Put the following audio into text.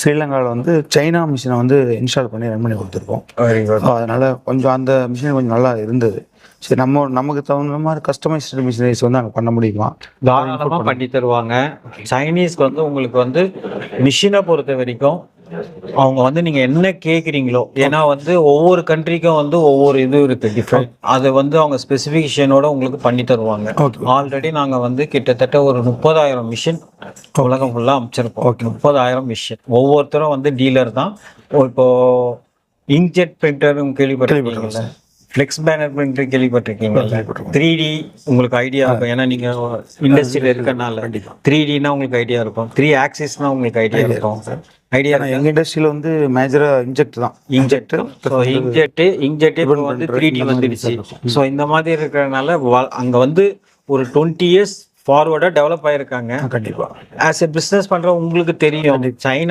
ஸ்ரீலங்காவில் வந்து சைனா மிஷினை வந்து இன்ஸ்டால் பண்ணி ரன் பண்ணி கொடுத்துருக்கோம். அதனால கொஞ்சம் அந்த மிஷின் கொஞ்சம் நல்லா இருந்தது. சரி நம்ம நமக்கு தகுந்த மாதிரி கஸ்டமைஸ்டு மிஷினரிஸ் வந்து அங்கே பண்ண முடியுமா? தாராளமா பண்ணி தருவாங்க. சைனீஸ்க்கு வந்து உங்களுக்கு வந்து மிஷினை பொறுத்த வரைக்கும் அவங்க வந்து நீங்க என்ன கேக்குறீங்களோ ஏன்னா வந்து ஒவ்வொரு கண்ட்ரிக்கும் வந்து ஒவ்வொரு இது இருக்கு டிஃப்ரெண்ட் அதை வந்து அவங்க ஸ்பெசிஃபிகேஷனோட உங்களுக்கு பண்ணி தருவாங்க. ஆல்ரெடி நாங்க வந்து கிட்டத்தட்ட ஒரு முப்பதாயிரம் மிஷின் உலகம் ஃபுல்லா அமைச்சிருக்கோம். முப்பதாயிரம் மிஷின் ஒவ்வொருத்தரும் வந்து டீலர் தான். இப்போ இங்க்ஜெட் பிரிண்டர் கேள்விப்பட்டிருக்கீங்கல்ல. ஃப்ளெக்ஸ் பேனர் பிரிண்டர் கேள்விப்பட்டிருக்கீங்கல்ல த்ரீ டி உங்களுக்கு ஐடியா இருக்கும். ஏன்னா நீங்க இண்டஸ்ட்ரியில இருக்கனால த்ரீ டினா உங்களுக்கு ஐடியா இருக்கும். த்ரீ ஆக்சிஸ்னா உங்களுக்கு ஐடியா இருக்கும். ஐடியா எங்கள் இண்டஸ்ட்ரியில் வந்து மேஜராக இன்ஜெக்ட் தான். இங்க்ஜெட் ஸோ இங்க்ஜெட் இங்க்ஜெட் இப்போ வந்து த்ரீ டி வந்துடுச்சு. ஸோ இந்த மாதிரி இருக்கிறதுனால வ- அங்க வந்து ஒரு டுவெண்ட்டி இயர்ஸ் ஃபார்வர்டாக டெவலப் ஆயிருக்காங்க. கண்டிப்பாக ஆஸ் எ பிஸ்னஸ் பண்ற உங்களுக்கு தெரியும் சைனா